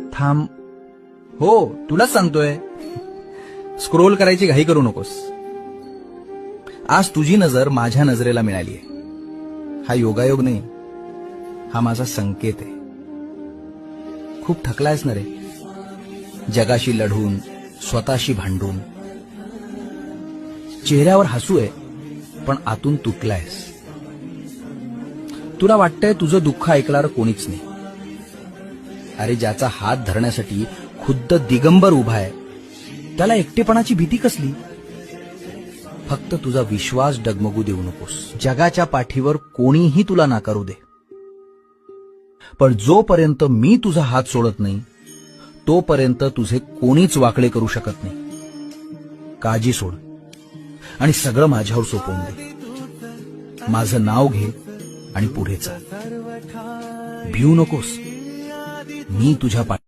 थांब. हो तुलाच सांगतोय. स्क्रोल करायची घाई करू नकोस. आज तुझी नजर माझ्या नजरेला मिळाली आहे हा योगायोग नाही. हा माझा संकेत आहे. खूप थकलायस ना रे? जगाशी लढून स्वतःशी भांडून. चेहऱ्यावर हसू आहे पण आतून तुटलायस. तुला वाटतंय तुझं दुःख ऐकणार कोणीच नाही. अरे ज्याचा हात धरण्यासाठी खुद्द दिगंबर उभा आहे. त्याला एकटेपणाची भीती कसली? फक्त तुझा विश्वास डगमगू देऊ नकोस. जगाच्या पाठीवर कोणीही तुला नाकारू दे. पण जोपर्यंत मी तुझा हात सोडत नाही तोपर्यंत तुझे कोणीच वाकडे करू शकत नाही. काळजी सोड. आणि सगळं माझ्यावर सोपवून दे. माझं नाव घे आणि पुढे चाल. भिऊ नकोस. मी तुझ्या पाठी